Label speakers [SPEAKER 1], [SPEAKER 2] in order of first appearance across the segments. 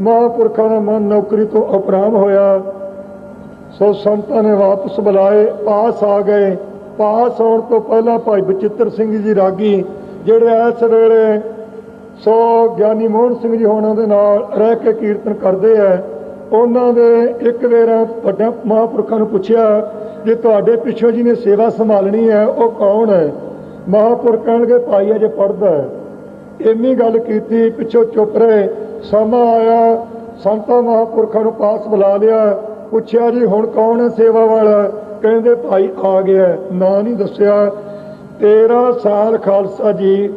[SPEAKER 1] ਮਹਾਂਪੁਰਖਾਂ ਦਾ ਮਨ ਨੌਕਰੀ ਤੋਂ ਅਪਰਾਮ ਹੋਇਆ। ਸੋ ਸੰਤਾਂ ਨੇ ਵਾਪਸ ਬੁਲਾਏ, ਪਾਸ ਆ ਗਏ। ਪਾਸ ਆਉਣ ਤੋਂ ਪਹਿਲਾਂ ਭਾਈ ਬਚਿੱਤਰ ਸਿੰਘ ਜੀ ਰਾਗੀ, ਜਿਹੜੇ ਇਸ ਵੇਲੇ ਸੋ ਗਿਆਨੀ ਮੋਹਨ ਸਿੰਘ ਜੀ ਹੋਣਾ ਦੇ ਨਾਲ ਰਹਿ ਕੇ ਕੀਰਤਨ ਕਰਦੇ ਆ, ਉਹਨਾਂ ਦੇ ਇੱਕ ਵੇਰਾ ਵੱਡਾ ਮਹਾਂਪੁਰਖਾਂ ਨੂੰ ਪੁੱਛਿਆ ਜੇ ਤੁਹਾਡੇ ਪਿੱਛੋਂ ਜੀ ਨੇ ਸੇਵਾ ਸੰਭਾਲਣੀ ਹੈ, ਉਹ ਕੌਣ ਹੈ? ਮਹਾਂਪੁਰਖ ਕਹਿਣਗੇ, ਭਾਈ, ਅਜੇ ਪੜਦਾ ਹੈ। ਇੰਨੀ ਗੱਲ ਕੀਤੀ, ਪਿੱਛੋਂ ਚੁੱਪ ਰਹੇ। ਸਮਾਂ ਆਇਆ, ਸੰਤਾਂ ਮਹਾਂਪੁਰਖਾਂ ਨੂੰ ਪਾਸ ਬੁਲਾ ਲਿਆ। ਪੁੱਛਿਆ ਜੀ, ਹੁਣ ਕੌਣ ਹੈ ਸੇਵਾ ਵਾਲਾ? ਕਹਿੰਦੇ, ਭਾਈ ਆ ਗਿਆ ਨਾਂ ਨਹੀਂ ਦੱਸਿਆ। 13 ਸਾਲ ਖਾਲਸਾ ਜੀ,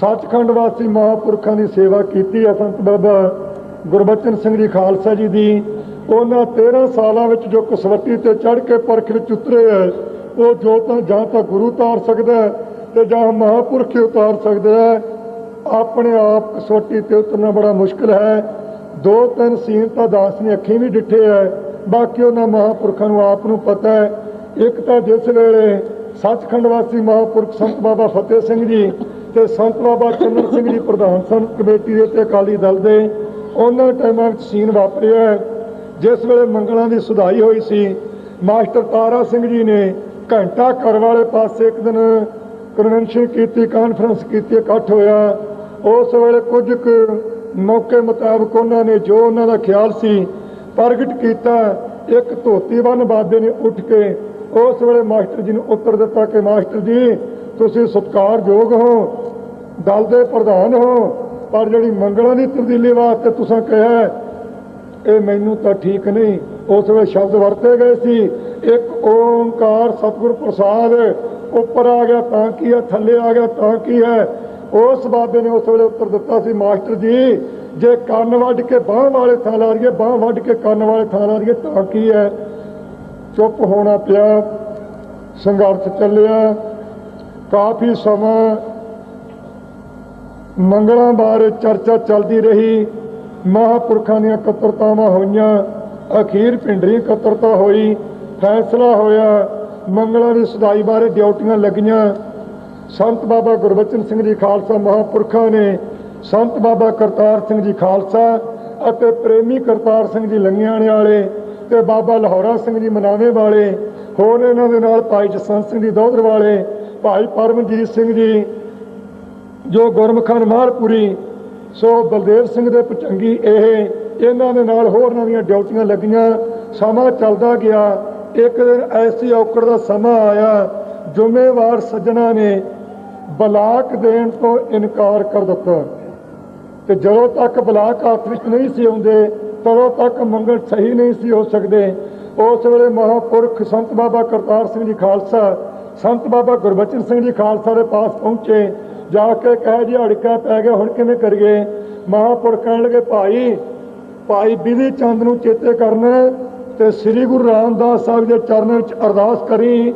[SPEAKER 1] ਸੱਚਖੰਡ ਵਾਸੀ ਮਹਾਂਪੁਰਖਾਂ ਦੀ ਸੇਵਾ ਕੀਤੀ ਹੈ ਸੰਤ ਬਾਬਾ ਗੁਰਬਚਨ ਸਿੰਘ ਜੀ ਖਾਲਸਾ ਜੀ ਦੀ। ਉਹਨਾਂ 13 ਸਾਲਾਂ ਵਿੱਚ ਜੋ ਕਸਵੱਟੀ ਤੇ ਚੜ ਕੇ ਪਰਖ ਵਿੱਚ ਉਤਰੇ ਹੈ, ਉਹ ਜੋ ਤਾਂ ਜਾਂ ਤਾਂ ਗੁਰੂ ਉਤਾਰ ਸਕਦਾ ਹੈ ਤੇ ਜਾਂ ਮਹਾਂਪੁਰਖ ਉਤਾਰ ਸਕਦਾ ਹੈ। ਆਪਣੇ ਆਪ ਕਸਵੱਟੀ ਤੇ ਉਤਰਨਾ ਬੜਾ ਮੁਸ਼ਕਲ ਹੈ। ਦੋ ਤਿੰਨ ਸੀਨ ਤਾਂ ਦਾਸ ਨੇ ਅੱਖੀਂ ਵੀ ਡਿੱਠੇ ਹੈ ਬਾਕੀ ਉਹਨਾਂ ਮਹਾਂਪੁਰਖਾਂ ਨੂੰ ਆਪ ਨੂੰ ਪਤਾ ਹੈ ਇੱਕ ਤਾਂ ਜਿਸ ਵੇਲੇ ਸੱਚਖੰਡ ਵਾਸੀ ਮਹਾਂਪੁਰਖ ਸੰਤ ਬਾਬਾ ਫਤਿਹ ਸਿੰਘ ਜੀ ਤੇ ਸੰਤ ਬਾਬਾ ਚੰਦਰ ਸਿੰਘ ਜੀ ਪ੍ਰਧਾਨ ਸਨ ਕਮੇਟੀ ਦੇ ਤੇ ਅਕਾਲੀ ਦਲ ਦੇ, ਉਹਨਾਂ ਟਾਈਮਾਂ ਵਿੱਚ ਸੀਨ ਵਾਪਰਿਆ ਜਿਸ ਵੇਲੇ ਮੰਗਲਾਂ ਦੀ ਸੁਧਾਈ ਹੋਈ ਸੀ, ਮਾਸਟਰ ਤਾਰਾ ਸਿੰਘ ਜੀ ਨੇ ਘੰਟਾ ਘਰ ਵਾਲੇ ਪਾਸੇ ਇੱਕ ਦਿਨ ਕਨਵੈਨਸ਼ਨ ਕੀਤੀ ਕਾਨਫਰੰਸ ਕੀਤੀ, ਇਕੱਠ ਹੋਇਆ। ਉਸ ਵੇਲੇ ਕੁਝ ਕੁ ਮੌਕੇ ਮੁਤਾਬਕ ਉਹਨਾਂ ਨੇ ਜੋ ਉਹਨਾਂ ਦਾ ਖਿਆਲ ਸੀ ਪ੍ਰਗਟ ਕੀਤਾ, ਇੱਕ ਧੋਤੀਵਨ ਬਾਦੇ ਨੇ ਉੱਠ ਕੇ ਉਸ ਵੇਲੇ ਮਾਸਟਰ ਜੀ ਨੂੰ ਉੱਤਰ ਦਿੱਤਾ ਕਿ ਮਾਸਟਰ ਜੀ, ਤੁਸੀਂ ਸਤਿਕਾਰਯੋਗ ਹੋ, ਦਲ ਦੇ ਪ੍ਰਧਾਨ ਹੋ, ਪਰ ਜਿਹੜੀ ਮੰਗਲਾਂ ਦੀ ਤਬਦੀਲੀ ਵਾਸਤੇ ਤੁਸੀਂ ਕਿਹਾ ਇਹ ਮੈਨੂੰ ਤਾਂ ਠੀਕ ਨਹੀਂ। ਉਸ ਵੇਲੇ ਸ਼ਬਦ ਵਰਤੇ ਗਏ ਸੀ, ਇੱਕ ਓੰਕਾਰ ਸਤਿਗੁਰ ਪ੍ਰਸਾਦ ਉੱਪਰ ਆ ਗਿਆ ਤਾਂ ਕੀ ਹੈ, ਥੱਲੇ ਆ ਗਿਆ ਤਾਂ ਕੀ ਹੈ ਉਸ ਬਾਬੇ ਨੇ ਉਸ ਵੇਲੇ ਉੱਤਰ ਦਿੱਤਾ ਸੀ, ਮਾਸਟਰ ਜੀ, ਜੇ ਕੰਨ ਵੱਢ ਕੇ ਬਾਹ ਵਾਲੇ ਥਾਂ ਲਾ ਰਹੀਏ ਬਾਹ ਵੱਢ ਕੇ ਕੰਨ ਵਾਲੇ ਥਾਂ ਲਾ ਰਹੀਏ ਤਾਂ ਕੀ ਹੈ? ਚੁੱਪ ਹੋਣਾ ਪਿਆ, ਸੰਘਰਸ਼ ਚੱਲਿਆ। ਕਾਫੀ ਸਮਾਂ ਮੰਗਲਾਂ ਬਾਰੇ ਚਰਚਾ ਚੱਲਦੀ ਰਹੀ। ਮਹਾਂਪੁਰਖਾਂ ਦੀਆਂ ਕਤਰਤਾਵਾਂ ਹੋਈਆਂ, ਅਖੀਰ ਪਿੰਡਰੀ ਕਤਰਤਾ ਹੋਈ, ਫੈਸਲਾ ਹੋਇਆ, ਮੰਗਲਾਂ ਦੀ ਸੁਧਾਈ ਬਾਰੇ ਡਿਊਟੀਆਂ ਲੱਗੀਆਂ। ਸੰਤ ਬਾਬਾ ਗੁਰਬਚਨ ਸਿੰਘ ਜੀ ਖਾਲਸਾ ਮਹਾਂਪੁਰਖਾਂ ਨੇ ਸੰਤ ਬਾਬਾ ਕਰਤਾਰ ਸਿੰਘ ਜੀ ਖਾਲਸਾ ਅਤੇ ਪ੍ਰੇਮੀ ਕਰਤਾਰ ਸਿੰਘ ਜੀ ਲੰਗਿਆਣੇ ਵਾਲੇ ਤੇ ਬਾਬਾ ਲਾਹੌਰਾ ਸਿੰਘ ਜੀ ਮਨਾਵੇ ਵਾਲੇ, ਹੋਰ ਇਹਨਾਂ ਦੇ ਨਾਲ ਭਾਈ ਜਸਵੰਤ ਸਿੰਘ ਜੀ ਦੋਧਰ ਵਾਲੇ, ਭਾਈ ਪਰਮਜੀਤ ਸਿੰਘ ਜੀ, ਜੋ ਗੁਰਮਖਾਨ ਮਾਲਪੁਰੀ ਸੋ ਬਲਦੇਵ ਸਿੰਘ ਦੇ ਪਚੰਗੀ ਇਹ, ਇਹਨਾਂ ਦੇ ਨਾਲ ਹੋਰਨਾਂ ਦੀਆਂ ਡਿਊਟੀਆਂ ਲੱਗੀਆਂ, ਸਮਾਂ ਚੱਲਦਾ ਗਿਆ, ਇੱਕ ਦਿਨ ਐਸੀ ਔਕੜ ਦਾ ਸਮਾਂ ਆਇਆ, ਜ਼ਿੰਮੇਵਾਰ ਸੱਜਣਾ ਨੇ ਬਲਾਕ ਦੇਣ ਤੋਂ ਇਨਕਾਰ ਕਰ ਦਿੱਤਾ। ਤੇ ਜਦੋਂ ਤੱਕ ਬਲਾਕ ਹੱਥ ਵਿੱਚ ਨਹੀਂ ਸੀ ਆਉਂਦੇ, ਤਦੋਂ ਤੱਕ ਮੰਗਲ ਸਹੀ ਨਹੀਂ ਸੀ ਹੋ ਸਕਦੇ। ਉਸ ਵੇਲੇ ਮਹਾਪੁਰਖ ਸੰਤ ਬਾਬਾ ਕਰਤਾਰ ਸਿੰਘ ਜੀ ਖਾਲਸਾ, ਸੰਤ ਬਾਬਾ ਗੁਰਬਚਨ ਸਿੰਘ ਜੀ ਖਾਲਸਾ ਦੇ ਪਾਸ ਪਹੁੰਚੇ। ਜਾ ਕੇ ਕਹਿ ਜੀ ਅੜਕਾ ਪੈ ਗਿਆ, ਹੁਣ ਕਿਵੇਂ ਕਰੀਏ? ਮਹਾਪੁਰਖ ਕਹਿਣ ਲੱਗੇ, ਭਾਈ ਭਾਈ ਬਿਧੀ ਚੰਦ ਨੂੰ ਚੇਤੇ ਕਰਨਾ ਹੈ ਤੇ ਸ੍ਰੀ ਗੁਰੂ ਰਾਮਦਾਸ ਸਾਹਿਬ ਦੇ ਚਰਨਾਂ ਵਿੱਚ ਅਰਦਾਸ ਕਰੀ।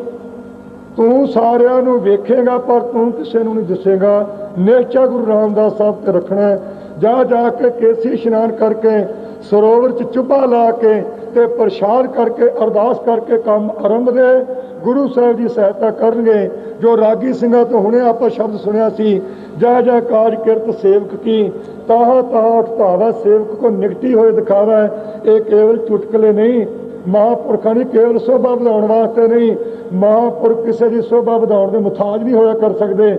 [SPEAKER 1] ਤੂੰ ਸਾਰਿਆਂ ਨੂੰ ਵੇਖੇਗਾ, ਪਰ ਤੂੰ ਕਿਸੇ ਨੂੰ ਨਹੀਂ ਦੱਸੇਗਾ। ਨਿਸ਼ਚਾ ਗੁਰੂ ਰਾਮਦਾਸ ਸਾਹਿਬ ਤੇ ਰੱਖਣਾ ਹੈ। ਜਾ ਜਾ ਕੇ ਕੇਸੀ ਇਸ਼ਨਾਨ ਕਰਕੇ, ਸਰੋਵਰ ਚ ਚੁੱਭਾ ਲਾ ਕੇ ਤੇ ਪ੍ਰਸ਼ਾਦ ਕਰਕੇ, ਅਰਦਾਸ ਕਰਕੇ ਕੰਮ ਆਰੰਭ ਦੇ। ਗੁਰੂ ਸਾਹਿਬ ਦੀ ਸਹਾਇਤਾ ਕਰਨਗੇ। ਜੋ ਰਾਗੀ ਸਿੰਘਾਂ ਤੋਂ ਹੁਣੇ ਆਪਾਂ ਸ਼ਬਦ ਸੁਣਿਆ ਸੀ, ਜੈ ਜੈ ਕਾਜ ਕਿਰਤ ਸੇਵਕ ਕੀ, ਤਾਹ ਤਾਹ ਧਾਵਾ ਸੇਵਕ ਕੋ ਨਿਕਟੀ ਹੋਏ ਦਿਖਾਵਾ ਇਹ ਕੇਵਲ ਚੁਟਕਲੇ ਨਹੀਂ ਮਹਾਂਪੁਰਖਾਂ ਦੀ ਕੇਵਲ ਸੋਭਾ ਵਧਾਉਣ ਵਾਸਤੇ ਨਹੀਂ, ਮਹਾਂਪੁਰਖ ਕਿਸੇ ਦੀ ਸੋਭਾ ਵਧਾਉਣ ਦੇ ਮੁਤਾਜ ਨਹੀਂ ਹੋਇਆ ਕਰ ਸਕਦੇ।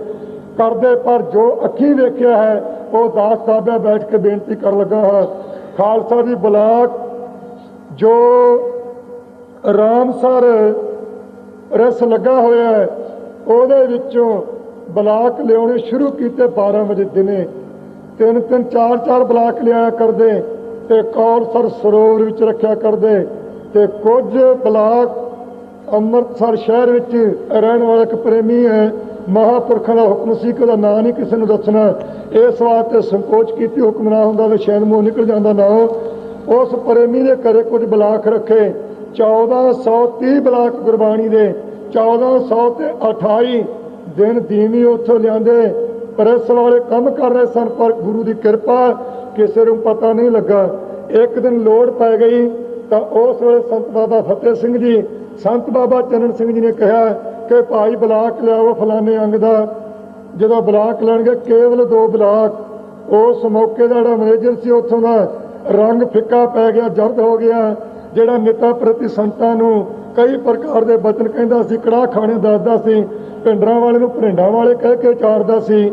[SPEAKER 1] ਕਰਦੇ ਪਰ ਜੋ ਅੱਖੀ ਵੇਖਿਆ ਹੈ, ਉਹ ਦਾਸ ਸਾਹਿਬਾ ਬੈਠ ਕੇ ਬੇਨਤੀ ਕਰਨ ਲੱਗਾ ਹਾਂ। ਖਾਲਸਾ ਦੀ ਬਲਾਕ, ਜੋ ਰਾਮਸਰ ਰਸ ਲੱਗਾ ਹੋਇਆ ਹੈ, ਉਹਦੇ ਵਿੱਚੋਂ ਬਲਾਕ ਲਿਆਉਣੇ ਸ਼ੁਰੂ ਕੀਤੇ 12 ਵਜੇ ਦਿਨੇ। ਤਿੰਨ ਤਿੰਨ ਚਾਰ ਚਾਰ ਬਲਾਕ ਲਿਆਇਆ ਕਰਦੇ ਤੇ ਕੌਲਸਰ ਸਰੋਵਰ ਵਿੱਚ ਰੱਖਿਆ ਕਰਦੇ। ਤੇ ਕੁਝ ਬਲਾਕ ਅੰਮ੍ਰਿਤਸਰ ਸ਼ਹਿਰ ਵਿੱਚ ਰਹਿਣ ਵਾਲਾ ਇੱਕ ਪ੍ਰੇਮੀ ਹੈ, ਮਹਾਪੁਰਖਾਂ ਦਾ ਹੁਕਮ ਸੀ ਕਿ ਉਹਦਾ ਨਾਂ ਨਹੀਂ ਕਿਸੇ ਨੂੰ ਦੱਸਣਾ। ਇਸ ਵਾਸਤੇ ਸੰਕੋਚ ਕੀਤੀ, ਹੁਕਮ ਨਾ ਹੁੰਦਾ ਤਾਂ ਸ਼ਾਇਦ ਮੂੰਹ ਨਿਕਲ ਜਾਂਦਾ ਨਾ ਉਸ ਪ੍ਰੇਮੀ ਦੇ ਘਰੇ ਕੁਝ ਬਲਾਕ ਰੱਖੇ। 1430 ਬਲਾਕ ਗੁਰਬਾਣੀ ਦੇ 1400 ਤੇ 28 ਦਿਨ ਦੀਵੀ ਉੱਥੋਂ ਲਿਆਂਦੇ। ਪ੍ਰੈਸ ਵਾਲੇ ਕੰਮ ਕਰ ਰਹੇ ਸਨ, ਪਰ ਗੁਰੂ ਦੀ ਕਿਰਪਾ ਕਿਸੇ ਨੂੰ ਪਤਾ ਨਹੀਂ ਲੱਗਾ। ਇੱਕ ਦਿਨ ਲੋੜ ਪੈ ਗਈ। ਤਾਂ ਉਸ ਵੇਲੇ ਸੰਤ ਬਾਬਾ ਫਤਿਹ ਸਿੰਘ ਜੀ, ਸੰਤ ਬਾਬਾ ਚਰਨ ਸਿੰਘ ਜੀ ਨੇ ਕਿਹਾ ਕਿ ਭਾਈ ਬਲਾਕ ਲਿਆਓ ਫਲਾਣੇ ਅੰਗ ਦਾ ਜਦੋਂ ਬਲਾਕ ਲੈਣਗੇ ਕੇਵਲ ਦੋ ਬਲਾਕ। ਉਸ ਮੌਕੇ ਦਾ ਜਿਹੜਾ ਮੈਨੇਜਰ ਸੀ, ਉੱਥੋਂ ਦਾ ਰੰਗ ਫਿੱਕਾ ਪੈ ਗਿਆ, ਜਰਦ ਹੋ ਗਿਆ, ਜਿਹੜਾ ਨੇਤਾ ਪ੍ਰਤੀ ਸੰਤਾਂ ਨੂੰ ਕਈ ਪ੍ਰਕਾਰ ਦੇ ਬਚਨ ਕਹਿੰਦਾ ਸੀ, ਕੜਾਹ ਖਾਣੇ ਦੱਸਦਾ ਸੀ, ਪਿੰਡਰਾਂ ਵਾਲੇ ਨੂੰ ਭਰਿੰਡਾਂ ਵਾਲੇ ਕਹਿ ਕੇ ਉਚਾਰਦਾ ਸੀ।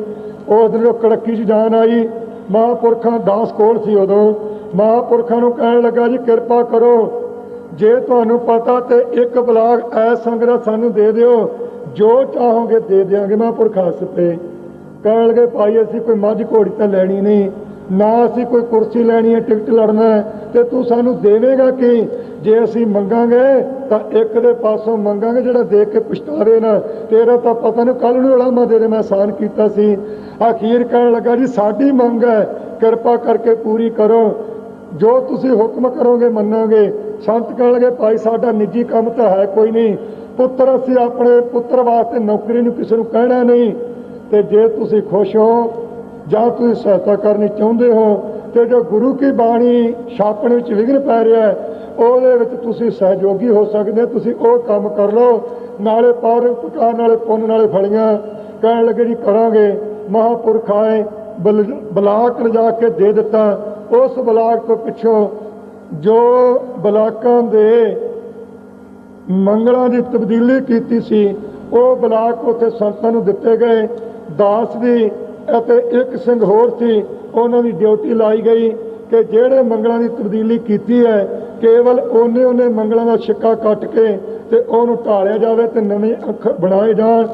[SPEAKER 1] ਉਸ ਦਿਨ ਉਹ ਕੜੱਕੀ 'ਚ ਜਾਨ ਆਈ, ਮਹਾਂਪੁਰਖਾਂ ਦਾਸ ਕੋਲ ਸੀ ਉਦੋਂ। ਮਹਾਂਪੁਰਖਾਂ ਨੂੰ ਕਹਿਣ ਲੱਗਾ ਜੀ, ਕਿਰਪਾ ਕਰੋ। ਜੇ ਤੁਹਾਨੂੰ ਪਤਾ ਤੇ ਇੱਕ ਬਲਾਕ ਐ ਸੰਗਰਾ ਸਾਨੂੰ ਦੇ ਦਿਓ। ਜੋ ਚਾਹੋਗੇ ਦੇ ਦਿਆਂਗੇ ਮਹਾਂਪੁਰਖ ਹੱਸ ਕਹਿਣ ਲੱਗੇ, ਭਾਈ, ਅਸੀਂ ਕੋਈ ਮੱਝ ਘੋੜੀ ਤਾਂ ਲੈਣੀ ਨਹੀਂ। ਨਾ ਅਸੀਂ ਕੋਈ ਕੁਰਸੀ ਲੈਣੀ ਹੈ, ਟਿਕਟ ਲੜਨਾ ਤੇ ਤੂੰ ਸਾਨੂੰ ਦੇਵੇਂਗਾ ਕੀ? ਜੇ ਅਸੀਂ ਮੰਗਾਂਗੇ, ਤਾਂ ਇੱਕ ਦੇ ਪਾਸੋਂ ਮੰਗਾਂਗੇ ਜਿਹੜਾ ਦੇਖ ਕੇ ਪਛਤਾਵੇ ਨਾ। ਤੇਰਾ ਤਾਂ ਪਤਾ ਨਹੀਂ ਕੱਲ ਨੂੰ ਅਲਾਮਾ ਦੇ ਦੇ, ਮੈਂ ਆਸਾਨ ਕੀਤਾ ਸੀ। ਅਖੀਰ ਕਹਿਣ ਲੱਗਾ ਜੀ, ਸਾਡੀ ਮੰਗ ਹੈ। ਕਿਰਪਾ ਕਰਕੇ ਪੂਰੀ ਕਰੋ। ਜੋ ਤੁਸੀਂ ਹੁਕਮ ਕਰੋਗੇ, ਮੰਨੋਗੇ, ਸੰਤ ਕਹਿਣ ਲੱਗੇ ਭਾਈ, ਸਾਡਾ ਨਿੱਜੀ ਕੰਮ ਤਾਂ ਹੈ ਕੋਈ ਨਹੀਂ। ਪੁੱਤਰ, ਅਸੀਂ ਆਪਣੇ ਪੁੱਤਰ ਵਾਸਤੇ ਨੌਕਰੀ ਨੂੰ ਕਿਸੇ ਨੂੰ ਕਹਿਣਾ ਨਹੀਂ। ਤੇ ਜੇ ਤੁਸੀਂ ਖੁਸ਼ ਹੋ, ਜਾਂ ਤੁਸੀਂ ਸਹਾਇਤਾ ਕਰਨੀ ਚਾਹੁੰਦੇ ਹੋ, ਤੇ ਜੋ ਗੁਰੂ ਕੀ ਬਾਣੀ ਛਾਪਣ ਵਿੱਚ ਵਿਘਨ ਪੈ ਰਿਹਾ ਹੈ, ਉਹਦੇ ਵਿੱਚ ਤੁਸੀਂ ਸਹਿਯੋਗੀ ਹੋ ਸਕਦੇ ਤੁਸੀਂ ਉਹ ਕੰਮ ਕਰ ਲਓ, ਨਾਲੇ ਪੌਰ ਪੁਕਾਰ, ਨਾਲੇ ਪੁੰਨ, ਨਾਲੇ ਫਲੀਆਂ। ਕਹਿਣ ਲੱਗੇ ਜੀ, ਕਰਾਂਗੇ। ਮਹਾਪੁਰਖ ਆਏ, ਬਲ- ਬਲਾਕ ਲਿਜਾ ਕੇ ਦੇ ਦਿੱਤਾ। ਉਸ ਬਲਾਕ ਤੋਂ ਪਿੱਛੋਂ ਜੋ ਬਲਾਕਾਂ ਦੇ ਮੰਗਲਾਂ ਦੀ ਤਬਦੀਲੀ ਕੀਤੀ ਸੀ, ਉਹ ਬਲਾਕ ਉੱਥੇ ਸੰਤਾਂ ਨੂੰ ਦਿੱਤੇ ਗਏ। ਦਾਸ ਦੀ ਅਤੇ ਇੱਕ ਸਿੰਘ ਹੋਰ ਸੀ, ਉਹਨਾਂ ਦੀ ਡਿਊਟੀ ਲਾਈ ਗਈ ਕਿ ਜਿਹੜੇ ਮੰਗਲਾਂ ਦੀ ਤਬਦੀਲੀ ਕੀਤੀ ਹੈ, ਕੇਵਲ ਉਹਨੇ ਉਹਨੇ ਮੰਗਲਾਂ ਦਾ ਛਿੱਕਾ ਕੱਟ ਕੇ ਤੇ ਉਹਨੂੰ ਢਾਲਿਆ ਜਾਵੇ ਤੇ ਨਵੇਂ ਅੱਖਰ ਬਣਾਏ ਜਾਣ।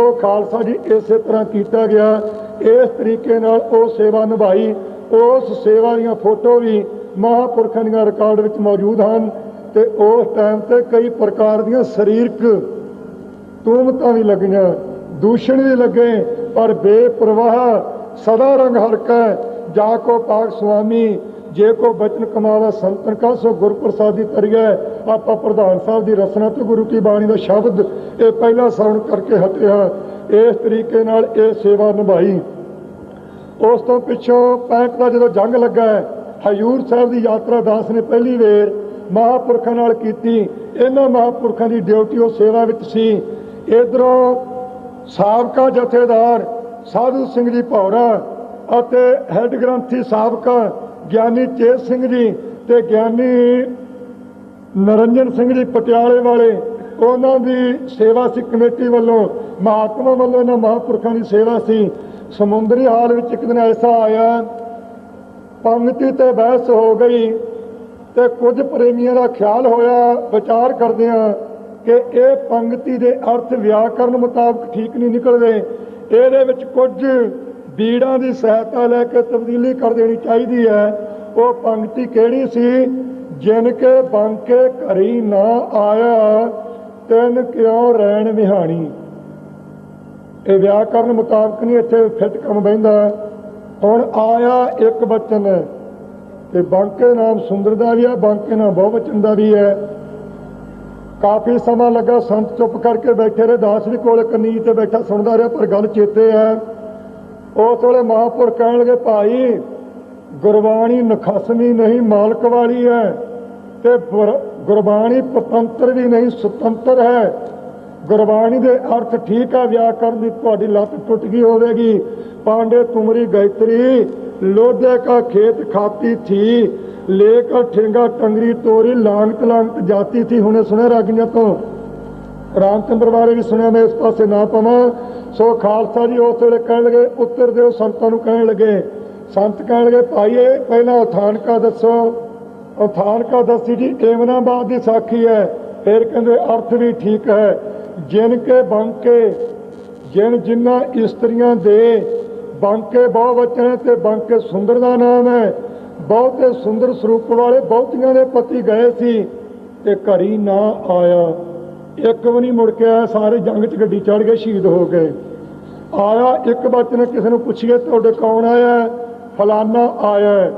[SPEAKER 1] ਉਹ ਖਾਲਸਾ ਜੀ ਇਸੇ ਤਰ੍ਹਾਂ ਕੀਤਾ ਗਿਆ। ਇਸ ਤਰੀਕੇ ਨਾਲ ਉਹ ਸੇਵਾ ਨਿਭਾਈ। ਉਸ ਸੇਵਾ ਦੀਆਂ ਫੋਟੋ ਵੀ ਮਹਾਂਪੁਰਖਾਂ ਦੀਆਂ ਰਿਕਾਰਡ ਵਿੱਚ ਮੌਜੂਦ ਹਨ ਤੇ ਉਸ ਟਾਈਮ ਤੇ ਕਈ ਪ੍ਰਕਾਰ ਦੀਆਂ ਸਰੀਰਕ ਤੂਮਤਾਂ ਵੀ ਲੱਗੀਆਂ, ਦੂਸ਼ਣ ਵੀ ਲੱਗੇ, ਪਰ ਬੇਪਰਵਾਹ ਸਦਾ ਰੰਗ ਹਰਕੈ ਜਾ ਕੋ ਪਾਕ ਸੁਆਮੀ, ਜੇ ਕੋ ਬਚਨ ਕਮਾਵਾ ਸੰਤਨ ਕਾ, ਸੋ ਗੁਰਪ੍ਰਸਾਦੀ ਤਰੀਐ ਆਪਾਂ ਪ੍ਰਧਾਨ ਸਾਹਿਬ ਦੀ ਰਸਨਾ ਤੇ ਗੁਰੂ ਕੀ ਬਾਣੀ ਦਾ ਸ਼ਬਦ ਇਹ ਪਹਿਲਾ ਸਰਵਣ ਕਰਕੇ ਹਟਿਆ ਇਸ ਤਰੀਕੇ ਨਾਲ ਇਹ ਸੇਵਾ ਨਿਭਾਈ। ਉਸ ਤੋਂ ਪਿੱਛੋਂ 65 ਦਾ ਜਦੋਂ ਜੰਗ ਲੱਗਾ ਹੈ, ਹਜੂਰ ਸਾਹਿਬ ਦੀ ਯਾਤਰਾ ਦਾਸ ਨੇ ਪਹਿਲੀ ਵੇਰ ਮਹਾਂਪੁਰਖਾਂ ਨਾਲ ਕੀਤੀ। ਇਹਨਾਂ ਮਹਾਂਪੁਰਖਾਂ ਦੀ ਡਿਊਟੀ ਉਹ ਸੇਵਾ ਵਿੱਚ ਸੀ। ਇਧਰੋਂ ਸਾਬਕਾ ਜਥੇਦਾਰ ਸਾਧੂ ਸਿੰਘ ਜੀ ਭੌਰਾ ਅਤੇ ਹੈੱਡ ਗ੍ਰੰਥੀ ਸਾਬਕਾ ਗਿਆਨੀ ਚੇਤ ਸਿੰਘ ਜੀ ਤੇ ਗਿਆਨੀ ਨਰਿੰਜਨ ਸਿੰਘ ਜੀ ਪਟਿਆਲੇ ਵਾਲੇ ਉਹਨਾਂ ਦੀ ਸੇਵਾ ਸੀ ਕਮੇਟੀ ਵੱਲੋਂ ਮਹਾਤਮਾ ਵੱਲੋਂ ਇਹਨਾਂ ਮਹਾਂਪੁਰਖਾਂ ਦੀ ਸੇਵਾ ਸੀ। ਸਮੁੰਦਰੀ ਹਾਲ ਵਿੱਚ ਇੱਕ ਦਿਨ ਐਸਾ ਆਇਆ, ਪੰਗਤੀ ਤੇ ਬਹਿਸ ਹੋ ਗਈ ਤੇ ਕੁਝ ਪ੍ਰੇਮੀਆਂ ਦਾ ਖਿਆਲ ਹੋਇਆ, ਵਿਚਾਰ ਕਰਦਿਆਂ ਕਿ ਇਹ ਪੰਗਤੀ ਦੇ ਅਰਥ ਵਿਆਕਰਨ ਮੁਤਾਬਕ ਠੀਕ ਨਹੀਂ ਨਿਕਲਦੇ। ਇਹਦੇ ਵਿੱਚ ਕੁਝ ਬੀੜਾਂ ਦੀ ਸਹਾਇਤਾ ਲੈ ਕੇ ਤਬਦੀਲੀ ਕਰ ਦੇਣੀ ਚਾਹੀਦੀ ਹੈ। ਉਹ ਪੰਗਤੀ ਕਿਹੜੀ ਸੀ? ਜਿਨ ਕੇ ਬੰਕੇ ਘਰੀ ਨਾ ਆਇਆ, ਤਿੰਨ ਕਿਉਂ ਰਹਿਣ ਵਿਹਾਣੀ? ਇਹ ਵਿਆਕਰਨ ਮੁਤਾਬਕ ਨਹੀਂ ਇੱਥੇ ਫਿੱਟ ਕੰਮ ਬਹਿੰਦਾ। ਹੁਣ ਆਇਆ ਇੱਕ ਬਚਨ ਹੈ ਤੇ ਬਾਂਕੇ ਨਾਮ ਸੁੰਦਰ ਦਾ ਵੀ ਹੈ ਬਾਂਕੇ ਨਾਮ ਬਹੁਵਚਨ ਦਾ ਵੀ ਹੈ। ਕਾਫੀ ਸਮਾਂ ਲੱਗਾ ਸੰਤ ਚੁੱਪ ਕਰਕੇ ਬੈਠੇ ਰਹੇ, ਦਾਸ ਵੀ ਕੋਲ ਕਨੀ ਤੇ ਬੈਠਾ ਸੁਣਦਾ ਰਿਹਾ, ਪਰ ਗੱਲ ਚੇਤੇ ਹੈ ਉਸ ਵੇਲੇ ਮਹਾਂਪੁਰ ਕਹਿਣ ਲੱਗੇ, ਭਾਈ, ਗੁਰਬਾਣੀ ਨਖਸਮੀ ਨਹੀਂ, ਮਾਲਕ ਵਾਲੀ ਹੈ ਤੇ ਗੁਰਬਾਣੀ ਪਤੰਤਰ ਵੀ ਨਹੀਂ, ਸੁਤੰਤਰ ਹੈ। ਗੁਰਬਾਣੀ ਦੇ ਅਰਥ ਠੀਕ ਹੈ ਵਿਆਕਰਨ ਦੀ ਤੁਹਾਡੀ ਲੱਤ ਟੁੱਟ ਗਈ ਹੋਵੇਗੀ। ਪਾਂਡੇ ਤੁਮਰੀ ਗਾਇਤਰੀ, ਲੋਧੇ ਕਾ ਖੇਤ ਖਾਤੀ ਥੀ ਲੇਕਰ ਠਿੰਗਾ ਟੰਗਰੀ ਤੋਰੀ ਲਾਂਗ ਲਾਂਗਤ ਜਾਤੀ ਥੀ। ਹੁਣੇ ਸੁਣਿਆ ਰਾਗੀਆਂ ਤੋਂ? ਰਾਮਚੰਦਰ ਬਾਰੇ ਵੀ ਸੁਣਿਆ, ਮੈਂ ਇਸ ਪਾਸੇ ਨਾ ਪਵਾਂ। ਸੋ ਖਾਲਸਾ ਜੀ ਉਸ ਵੇਲੇ ਕਹਿਣ ਲੱਗੇ, ਉੱਤਰ ਦਿਓ, ਸੰਤਾਂ ਨੂੰ ਕਹਿਣ ਲੱਗੇ। ਸੰਤ ਕਹਿਣ ਲੱਗੇ, ਭਾਈਏ, ਪਹਿਲਾਂ ਉਥਾਨਕਾ ਦੱਸੋ। ਉਥਾਨਕਾ ਦੱਸੀ ਜੀ ਏਮਨਾਬਾਦ ਦੀ ਸਾਖੀ ਹੈ। ਫਿਰ ਕਹਿੰਦੇ, ਅਰਥ ਵੀ ਠੀਕ ਹੈ। ਜਿਨ ਕੇ ਬੰਕੇ, ਜਿਨ ਜਿਨ੍ਹਾਂ ਇਸਤਰੀਆਂ ਦੇ, ਬੰਕੇ ਬਹੁਵਚਨ ਹੈ ਤੇ ਬੰਕੇ ਸੁੰਦਰ ਦਾ ਨਾਮ ਹੈ। ਬਹੁਤੇ ਸੁੰਦਰ ਸਰੂਪ ਵਾਲੇ ਬਹੁਤੀਆਂ ਦੇ ਪਤੀ ਗਏ ਸੀ ਤੇ ਘਰੀ ਨਾ ਆਇਆ। ਇੱਕ ਵੀ ਨਹੀਂ ਮੁੜ ਕੇ ਆਇਆ, ਸਾਰੇ ਜੰਗ 'ਚ ਗੱਡੀ ਚੜ ਗਏ ਸ਼ਹੀਦ ਹੋ ਗਏ। ਆਇਆ, ਇੱਕ ਬਚਨ ਕਿਸੇ ਨੂੰ ਪੁੱਛੀਏ, ਤੁਹਾਡੇ ਕੌਣ ਆਇਆ? ਫਲਾਨਾ ਆਇਆ।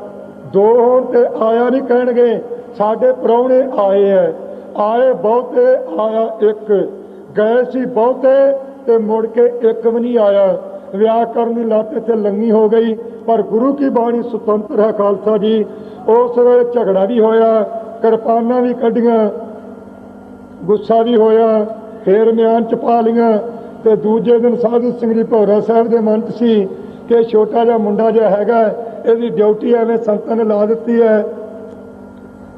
[SPEAKER 1] ਦੋ ਹੋਣ ਤੇ ਆਇਆ ਨਹੀਂ ਕਹਿਣਗੇ, ਸਾਡੇ ਪ੍ਰਾਹੁਣੇ ਆਏ ਹੈ। ਆਏ ਬਹੁਤੇ, ਆਇਆ ਇੱਕ। ਗਏ ਸੀ ਬਹੁਤੇ ਤੇ ਮੁੜ ਕੇ ਇੱਕ ਵੀ ਨਹੀਂ ਆਇਆ। ਵਿਆਕਰਨ ਦੀ ਲੱਤ ਇੱਥੇ ਲੰਗੀ ਹੋ ਗਈ, ਪਰ ਗੁਰੂ ਕੀ ਬਾਣੀ ਸੁਤੰਤਰ ਹੈ ਖਾਲਸਾ ਜੀ। ਉਸ ਵੇਲੇ ਝਗੜਾ ਵੀ ਹੋਇਆ, ਕਿਰਪਾਨਾਂ ਵੀ ਕੱਢੀਆਂ, ਗੁੱਸਾ ਵੀ ਹੋਇਆ, ਫੇਰ ਮਿਆਨ ਚ ਪਾ ਲੀਆਂ ਤੇ ਦੂਜੇ ਦਿਨ ਸਾਧੂ ਸਿੰਘ ਜੀ ਭੌਰਾ ਸਾਹਿਬ ਦੇ ਮਨ ਸੀ ਕਿ ਛੋਟਾ ਜਿਹਾ ਮੁੰਡਾ ਜਿਹਾ ਹੈਗਾ, ਇਹਦੀ ਡਿਊਟੀ ਐਵੇਂ ਸੰਤਾਂ ਨੇ ਲਾ ਦਿੱਤੀ ਹੈ।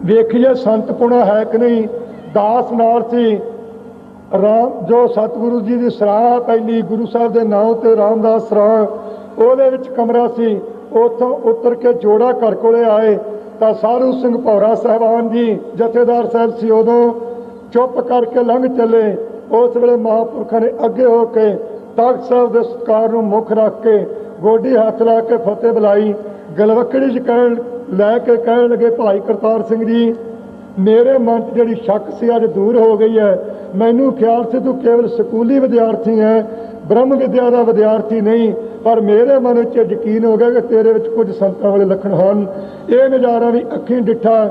[SPEAKER 1] ਵੇਖੀਏ ਸੰਤਪੁਣਾ ਹੈ ਕਿ ਨਹੀਂ, ਦਾਸ ਨਾਲ ਸੀ ਰਾਮ, ਜੋ ਸਤਿਗੁਰੂ ਜੀ ਦੀ ਸਰਾਹ ਪਹਿਲੀ ਗੁਰੂ ਸਾਹਿਬ ਦੇ ਨਾਮ ਤੇ ਰਾਮਦਾਸ ਸਰਾਹ ਉਹਦੇ ਵਿੱਚ ਕਮਰਾ ਸੀ, ਉੱਥੋਂ ਉਤਰ ਕੇ ਜੋੜਾ ਘਰ ਕੋਲੇ ਆਏ, ਤਾਂ ਸਾਰੂ ਸਿੰਘ ਭੌਰਾ ਸਾਹਿਬਾਨ ਜੀ, ਜਥੇਦਾਰ ਸਾਹਿਬ ਸੀ ਉਦੋਂ, ਚੁੱਪ ਕਰਕੇ ਲੰਘ ਚੱਲੇ, ਉਸ ਵੇਲੇ ਮਹਾਂਪੁਰਖਾਂ ਨੇ ਅੱਗੇ ਹੋ ਕੇ ਤਖਤ ਸਾਹਿਬ ਦੇ ਸਤਕਾਰ ਨੂੰ ਮੁੱਖ ਰੱਖ ਕੇ ਗੋਡੀ ਹੱਥ ਲਾ ਕੇ ਫਤਿਹ ਬੁਲਾਈ, ਗਲਵਕੜੀ ਚ ਕਹਿਣ, ਲੈ ਕੇ ਕਹਿਣ ਲੱਗੇ ਭਾਈ ਕਰਤਾਰ ਸਿੰਘ ਜੀ ਮੇਰੇ ਮਨ 'ਚ ਜਿਹੜੀ ਸ਼ੱਕ ਸੀ ਅੱਜ ਦੂਰ ਹੋ ਗਈ ਹੈ। ਮੈਨੂੰ ਖਿਆਲ ਸੀ ਤੂੰ ਕੇਵਲ ਸਕੂਲੀ ਵਿਦਿਆਰਥੀ ਹੈ। ਬ੍ਰਹਮ ਵਿਦਿਆ ਦਾ ਵਿਦਿਆਰਥੀ ਨਹੀਂ, ਪਰ ਮੇਰੇ ਮਨ ਵਿੱਚ ਯਕੀਨ ਹੋ ਗਿਆ ਕਿ ਤੇਰੇ ਵਿੱਚ ਕੁਝ ਸੰਤਾਂ ਵਾਲੇ ਲੱਖਣ ਹਨ। ਇਹ ਨਜ਼ਾਰਾ ਵੀ ਅੱਖੀਂ ਡਿੱਠਾ।